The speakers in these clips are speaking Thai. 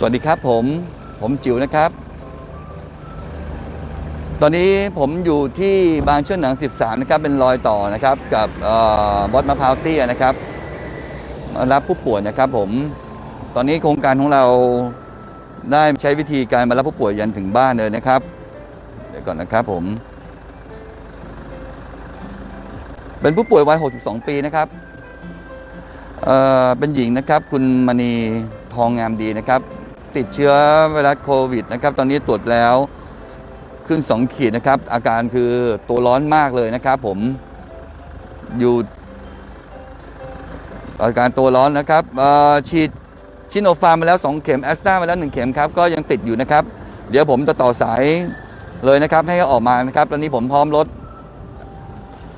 สวัสดีครับผม ผมจิ๋วนะครับ ตอนนี้ผมอยู่ที่บางช่วงหนัง 13 นะครับ เป็นรอยต่อนะครับ กับบอสมะพร้าวเตี้ยนะครับมารับผู้ป่วยนะครับผม ตอนนี้โครงการของเราได้ใช้วิธีการมารับผู้ป่วยยันถึงบ้านเลยนะครับ เดี๋ยวก่อนนะครับผม เป็นผู้ป่วยวัย 62 ปีนะครับเอ่อเป็นหญิงนะครับ คุณมณีทองงามดีนะครับ ติดเชื้อไวรัสโควิดนะครับ ตอนนี้ตรวจแล้วขึ้น 2 ขีดนะครับ อาการคือตัวร้อนมากเลยนะครับ ผมอยู่ อาการตัวร้อนนะครับฉีดชิโนฟาร์มมาแล้ว 2 เข็มแอสตรามาแล้ว 1 เข็มครับ ก็ยังติดอยู่นะครับ เดี๋ยวผมจะต่อสายเลยนะครับ ให้เขาออกมานะครับ ตอนนี้ผมพร้อมรถ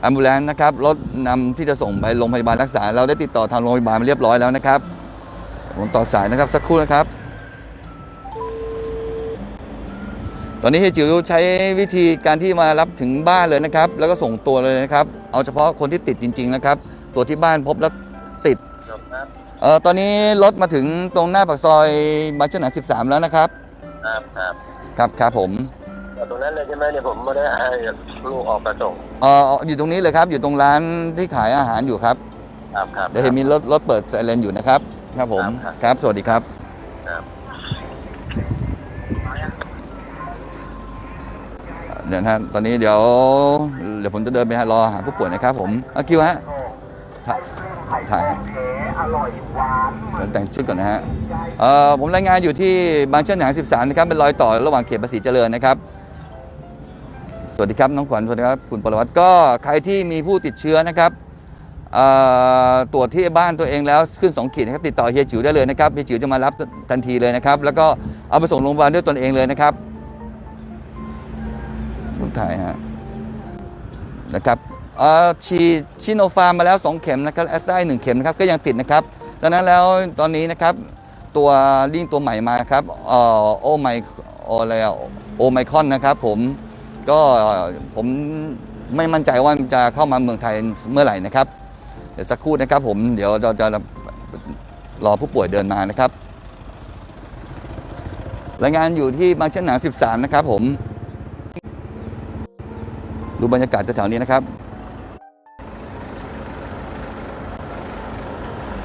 อัมบูเลนนะครับรถนำที่จะส่งไปโรงพยาบาลรักษา เราได้ติดต่อทางโรงพยาบาลมาเรียบร้อยแล้วนะครับผมต่อสายนะครับสักครู่นะครับ ตอนนี้เฮยจิ๋วใช้วิธีการที่มารับถึงบ้านเลยนะครับ แล้วก็ส่งตัวเลยนะครับ เอาเฉพาะคนที่ติดจริง ๆ นะครับ ตัวที่บ้านพบแล้วติดครับเอ่อตอนนี้รถมาถึงตรงหน้าปากซอยบางเชนหนา13แล้วนะครับ ครับครับครับครับผมแต่ตรงนั้นเลยใช่ไหมเนี่ยผมไม่ได้ให้ลูกออกกระส่งเอ่ออยู่ตรงนี้เลยครับ อยู่ตรงร้านที่ขายอาหารอยู่ครับ ครับครับเดี๋ยวเห็นมีรถรถเปิดไซเรนอยู่นะครับ ครับผมครับครับสวัสดีครับครับ เดี๋ยวนะตอนนี้เดี๋ยวเดี๋ยวผมจะเดินไปรอหาผู้ป่วยนะครับผมอาคิวฮะถ่ายถ่ายเดี๋ยวแต่งชุดก่อนนะฮะเอ่อผมรายงานอยู่ที่บางเช่นหนัง13 นะครับ เป็นรอยต่อระหว่างเขตภาษีเจริญนะครับ สวัสดีครับน้องขวัญสวัสดีครับคุณปรวัตรก็ใครที่มีผู้ติดเชื้อนะครับเอ่อตรวจที่บ้านตัวเองแล้วขึ้น 2 ขีดนะครับติดต่อเฮียจิ๋วได้เลยนะครับเฮียจิ๋วจะมารับทันทีเลยนะครับ แล้วก็เอาไปส่งโรงพยาบาลด้วยตนเองเลยนะครับ ทุกถ่ายฮะนะครับเอ่อฉีดชิโนฟาร์มมาแล้ว 2 เข็มนะครับแอสไซหนึ่งเข็มนะครับก็ยังติดนะครับดังนั้นแล้วตอนนี้นะครับตัวลิงตัวใหม่มาครับเอ่อโอไมโออะไรอะโอไมคอนนะครับผมก็ผมไม่มั่นใจว่าจะเข้ามาเมืองไทยเมื่อไหร่นะครับ เดี๋ยวสักครู่นะครับผมเดี๋ยวเราจะรอผู้ป่วยเดินมานะครับ รายงานอยู่ที่บางเชนหนา13 นะครับผม ดูบรรยากาศแถวๆนี้นะครับ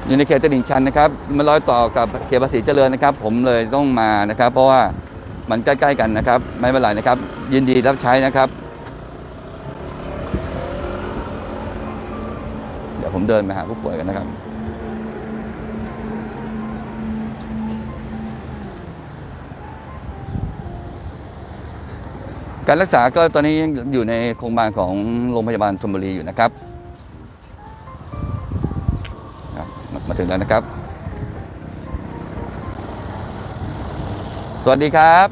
อยู่ในเขตตลิ่งชันนะครับมันรอยต่อกับเขตภาษีเจริญนะครับ ผมเลยต้องมานะครับ เพราะว่ามันใกล้ๆกันนะครับ ไม่เป็นไรนะครับ ยินดีรับใช้นะครับ เดี๋ยวผมเดินไปหาผู้ป่วยกันนะครับ การรักษาก็ตอนนี้ยังอยู่ในโครงพยาบาลของโรงพยาบาลชลบุรีอยู่นะครับครับมาถึงแล้วนะครับ สวัสดีครับ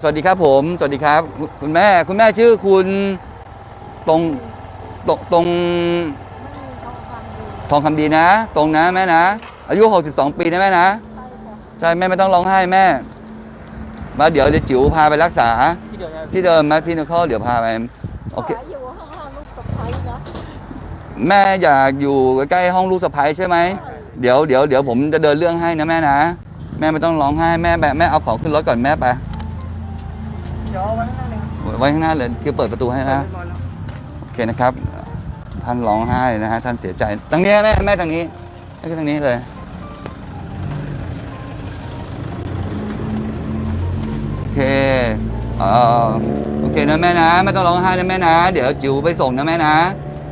สวัสดีครับผม สวัสดีครับคุณคุณแม่ คุณแม่ชื่อคุณตรงตรงตรงทองคำดีนะ ตรงนะแม่นะ อายุ 62 ปีนะแม่นะ ใช่แม่ไม่ต้องร้องไห้แม่มาเดี๋ยวเดี๋ยวจิ๋วพาไปรักษา ที่เดียวกันที่เดิมไหมพี่นครเดี๋ยวพาไปโอเคอยู่ห้องห้องลูกสะพ้ายนะแม่อยากอยู่ใกล้ๆห้องลูกสะใภ้ใช่ไหมเดี๋ยวเดี๋ยวเดี๋ยวผมจะเดินเรื่องให้นะแม่นะ แม่ไม่ต้องร้องไห้แม่แบบแม่เอาของขึ้นรถก่อนแม่ไปเดี๋ยวไว้ข้างหน้าเลยไว้ข้างหน้าเลยคือเปิดประตูให้นะโอเคนะครับ ท่านร้องไห้นะฮะท่านเสียใจทางนี้แม่แม่ทางนี้ให้ขึ้นทางนี้เลย อ่อโอเคนะแม่นะไม่ต้องร้องไห้นะแม่นะ เดี๋ยวจิ๋วไปส่งนะแม่นะ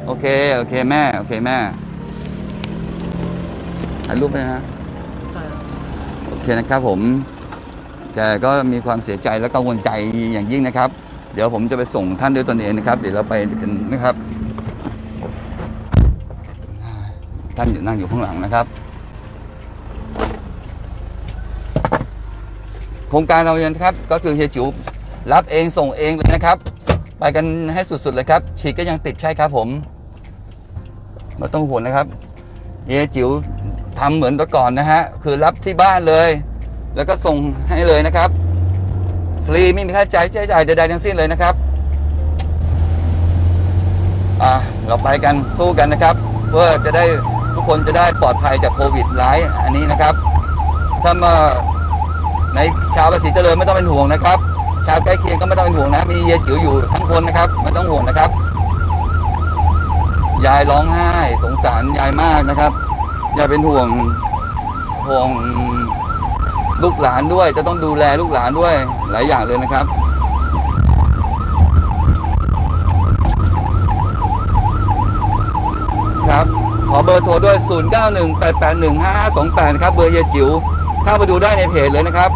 โอเค โอเคแม่ โอเคแม่ถ่ายรูปเลยนะ โอเคนะครับผมแกก็มีความเสียใจและกังวลใจอย่างยิ่งนะครับ เดี๋ยวผมจะไปส่งท่านด้วยตนเองนะครับ เดี๋ยวเราไปกันนะครับ ท่านอยู่นั่งอยู่ข้างหลังนะครับโครงการเราเนี่ยครับก็คือเฮียจิ๋ว รับเองส่งเองเลยนะครับ ไปกันให้สุดๆเลยครับ ฉีดก็ยังติดใช่ครับผมไม่ต้องห่วงนะครับเยจิ๋วทำเหมือนแต่ก่อนนะฮะ คือรับที่บ้านเลย แล้วก็ส่งให้เลยนะครับ ฟรีไม่มีค่าใช้จ่ายใดๆทั้งสิ้นเลยนะครับอะเราไปกันสู้กันนะครับเพื่อจะได้ทุกคนจะได้ปลอดภัยจากโควิดร้ายอันนี้นะครับ ถ้ามาในชาวภาษีเจริญไม่ต้องเป็นห่วงนะครับ ชาวใกล้เคียงก็ไม่ต้องเป็นห่วงนะ มีเยจิ๋วอยู่ทั้งคนนะครับ ไม่ต้องห่วงนะครับ ยายร้องไห้ สงสารยายมากนะครับ อย่าเป็นห่วงห่วงลูกหลานด้วย จะต้องดูแลลูกหลานด้วย หลายอย่างเลยนะครับครับขอเบอร์โทรด้วย 0918815528 ครับ เบอร์เฮียจิ๋วเข้าไปดูได้ในเพจเลยนะครับ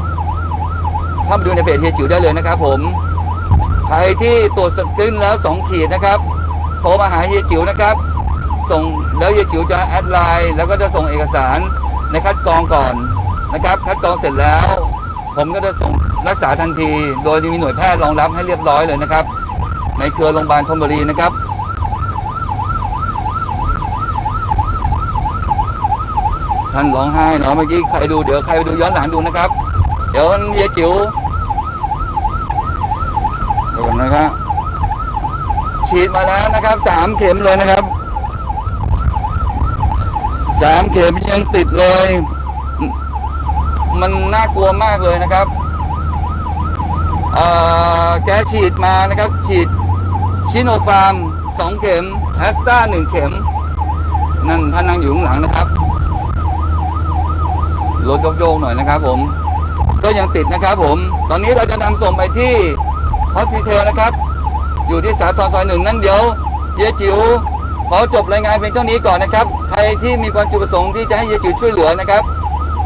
เข้าไปดูในเพจเฮียจิ๋วได้เลยนะครับ ผมใครที่ตรวจสกรีนแล้ว2ขีดนะครับโทรมาหาเฮียจิ๋วนะครับ ส่งแล้วเฮียจิ๋วจะแอดไลน์แล้วก็จะส่งเอกสารในคัดกรองก่อนนะครับ คัดกรองเสร็จแล้ว ผมก็จะส่งรักษาทันที โดยมีหน่วยแพทย์รองรับให้เรียบร้อยเลยนะครับ ในเครือโรงพยาบาลธนบุรีนะครับท่านร้องไห้เนาะเมื่อกี้ใครดูเดี๋ยวใครไปดูย้อนหลังดูนะครับ ดี๋ยวเฮียจิ๋วดี๋ยวก่อนนะครับฉีดมาแล้วนะครับสามเข็มเลยนะครับสามเข็มยังติดเลย มันน่ากลัวมากเลยนะครับแกฉีดมานะครับ ฉีดชิโนฟาร์มสองเข็มแอสตาหนึ่งเข็ม นั่นท่านนั่งอยู่ข้างหลังนะครับรถโยกๆหน่อยนะครับผม ก็ยังติดนะครับผม ตอนนี้เราจะนำส่งไปที่ฮอสพิทลนะครับ อยู่ที่สาทรซอยหนึ่งนั่นเดี๋ยวเฮียจิ๋วขอจบรายงานเพียงเท่านี้ก่อนนะครับ ใครที่มีความจุประสงค์ที่จะให้เฮียจิ๋วช่วยเหลือนะครับ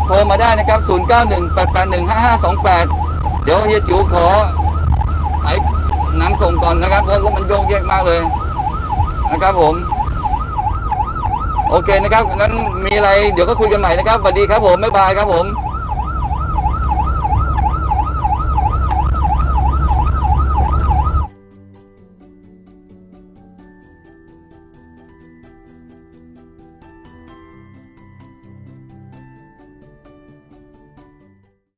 โทรมาได้นะครับ 0918815528 เดี๋ยวเฮียจิ๋วขอไอ้น้ำส่งก่อนนะครับเพราะรถมันโยกแยกมากเลยนะครับผม โอเคนะครับงั้นมีอะไรเดี๋ยวก็คุยกันใหม่นะครับสวัสดีครับผมบ๊ายบายครับผม